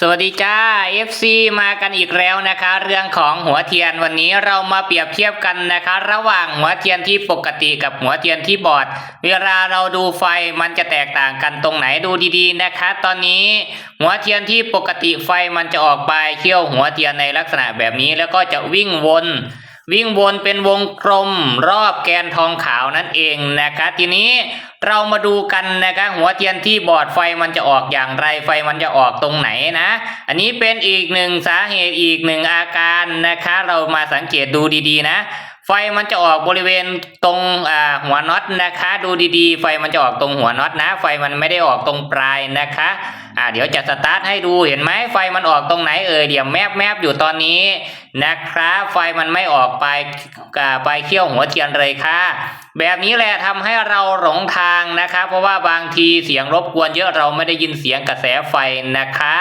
สวัสดีจ้า FC มากันอีกแล้วนะคะ เรื่องของหัวเทียนวันนี้เรามาเปรียบเทียบกันนะคะ ระหว่างหัวเทียนที่ปกติกับหัวเทียนที่บอด เวลาเราดูไฟมันจะแตกต่างกันตรงไหนดูดีๆนะคะ ตอนนี้หัวเทียนที่ปกติไฟมันจะออกไปเขี่ยวหัวเทียนในลักษณะแบบนี้แล้วก็จะวิ่งวน วิ่งวนเป็นวงกลมรอบแกนทองขาวนั่นเองนะคะทีนี้เรามาดูกันนะคะหัวเทียนที่บอดไฟมันจะออกอย่างไรไฟมันจะออกตรงไหนนะ อันนี้เป็นอีกหนึ่งสาเหตุอีกหนึ่งอาการนะคะ เรามาสังเกตดูดีๆนะ ไฟมันจะออกบริเวณตรงหัวน็อตนะคะ ดูดีๆ ไฟมันจะออกตรงหัวน็อตนะ ไฟมันไม่ได้ออกตรงปลายนะคะอ่าเดี๋ยวจะสตาร์ทให้ดูเห็นไหมไฟมันออกตรงไหนเอ่ยเดี๋ยวแมบแมบอยู่ตอนนี้ นะครับไฟมันไม่ออกไปไปเขี่ยวหัวเทียนเลยค่ะ แบบนี้แหละทำให้เราหลงทางนะคะ เพราะว่าบางทีเสียงรบกวนเยอะเราไม่ได้ยินเสียงกระแสไฟนะคะ